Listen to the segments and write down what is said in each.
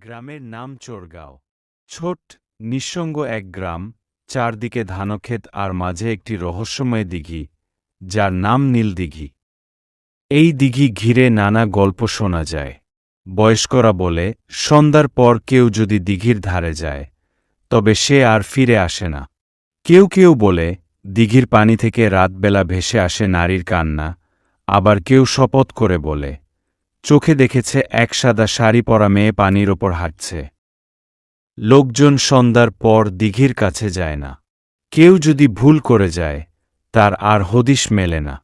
গ্রামের নাম চোরগাঁও। ছোট, নিঃসঙ্গ এক গ্রাম, চারদিকে ধানক্ষেত আর মাঝে একটি রহস্যময় দিঘি, যার নাম নীলদিঘি। এই দিঘি ঘিরে নানা গল্প শোনা যায়। বয়স্করা বলে, সন্ধ্যার পর কেউ যদি দিঘির ধারে যায়, তবে সে আর ফিরে আসে না। কেউ কেউ বলে, দিঘির পানি থেকে রাতবেলা ভেসে আসে নারীর কান্না। আবার কেউ শপথ করে বলে চোখে দেখেছে এক সাদা শাড়ি পরা মেয়ে পানির ওপর হাঁটছে। লোকজন সন্ধ্যার পর দিঘির কাছে যায় না। কেউ যদি ভুল করে যায়, তার আর হদিশ মেলে না।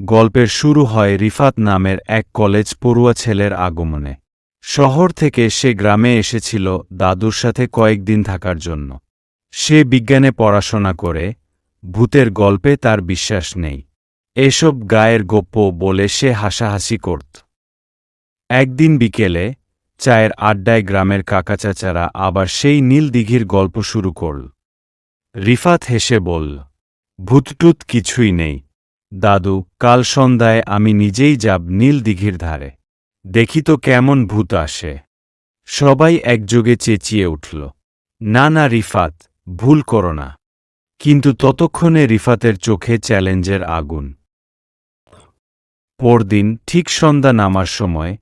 গল্পের শুরু হয় রিফাত নামের এক কলেজ পড়ুয়া ছেলের আগমনে। শহর থেকে সে গ্রামে এসেছিল দাদুর সাথে কয়েকদিন থাকার জন্য। সে বিজ্ঞানে পড়াশোনা করে, ভূতের গল্পে তার বিশ্বাস নেই। এসব গায়ের গোপ্প বলে সে হাসাহাসি করত। একদিন বিকেলে চায়ের আড্ডায় গ্রামের কাকাচাচারা আবার সেই নীল দিঘির গল্প শুরু করল। রিফাত হেসে বলল, ভূতটুত কিছুই নেই। দাদু, কাল সন্ধ্যায় আমি নিজেই যাব নীল দিঘির ধারে। দেখি তো কেমন ভূত আসে। সবাই একযোগে চেঁচিয়ে উঠল, না না, রিফাত, ভুল করো না। কিন্তু ততক্ষণে রিফাতের চোখে চ্যালেঞ্জের আগুন। পরদিন ঠিক সন্ধ্যা নামার সময়,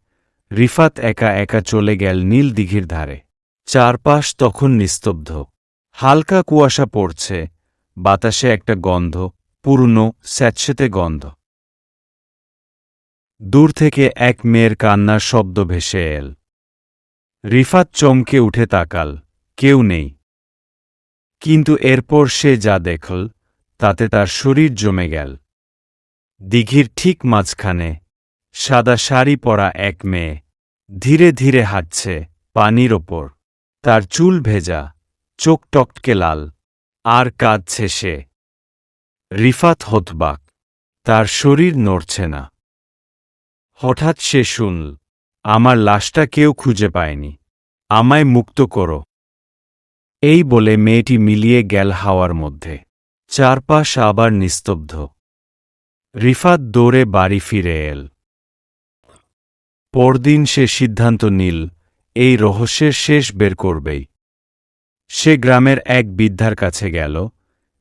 রিফাত একা একা চলে গেল নীল দিঘির ধারে। চারপাশ তখন নিস্তব্ধ। হালকা কুয়াশা পড়ছে, বাতাসে একটা গন্ধ, পুরনো, স্যাঁতসেতে গন্ধ। দূর থেকে এক মেয়ের কান্নার শব্দ ভেসে এল। রিফাত চমকে উঠে তাকাল, কেউ নেই। কিন্তু এরপর সে যা দেখল, তাতে তার শরীর জমে গেল। দিঘির ঠিক মাঝখানে। সাদা শাড়ি পরা এক মেয়ে। ধীরে ধীরে হাঁটছে, পানির ওপর। তার চুল ভেজা, চোখ টকটকে লাল। আর কাঁদছে সে। রিফাত হতবাক। তার শরীর নড়ছে না। হঠাৎ সে শুনল, আমার লাশটা কেউ খুঁজে পায়নি। আমায় মুক্ত করো। এই বলে মেয়েটি মিলিয়ে গেল হাওয়ার মধ্যে। চারপাশ আবার নিস্তব্ধ। রিফাত দৌড়ে বাড়ি ফিরে এল। পরদিন সে সিদ্ধান্ত নিল, এই রহস্যের শেষ বের করবেই। সে গ্রামের এক বৃদ্ধার কাছে গেল,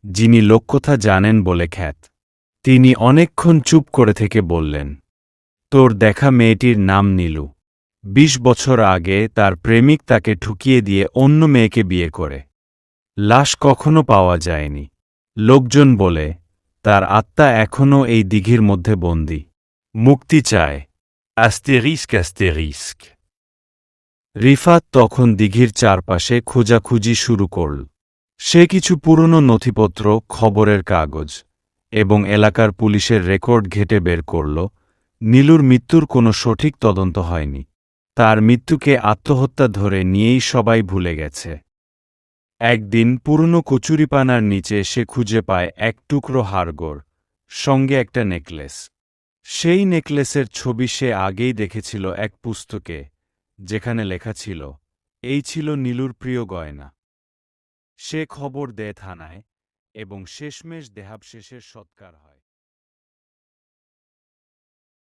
যিনি লোককথা জানেন বলে খ্যাত। তিনি অনেকক্ষণ চুপ করে থেকে বললেন, তোর দেখা মেয়েটির নাম নীলু। বিশ বছর আগে তার প্রেমিক তাকে ঠুকিয়ে দিয়ে অন্য মেয়েকে বিয়ে করে। লাশ কখনো পাওয়া যায়নি। লোকজন বলে তার আত্মা এখনও এই দিঘির মধ্যে বন্দী। মুক্তি চায়। অ্যাস্তেরিস্ক অ্যাস্তেরিস্ক রিফাত তখন দিঘির চারপাশে খোঁজাখুঁজি শুরু করল। সে কিছু পুরনো নথিপত্র, খবরের কাগজ এবং এলাকার পুলিশের রেকর্ড ঘেটে বের করল। নীলুর মৃত্যুর কোনো সঠিক তদন্ত হয়নি। তার মৃত্যুকে আত্মহত্যা ধরে নিয়েই সবাই ভুলে গেছে। একদিন পুরনো কচুরিপানার নিচে সে খুঁজে পায় এক টুকরো হাড়গোড়, সঙ্গে একটা নেকলেস। সেই নেকলেসের ছবি সে আগেই দেখেছিল এক পুস্তকে, যেখানে লেখা ছিল, এই ছিল নীলুর প্রিয় গয়না। সে খবর দেয় থানায়, এবং শেষমেশ দেহাবশেষের সৎকার হয়।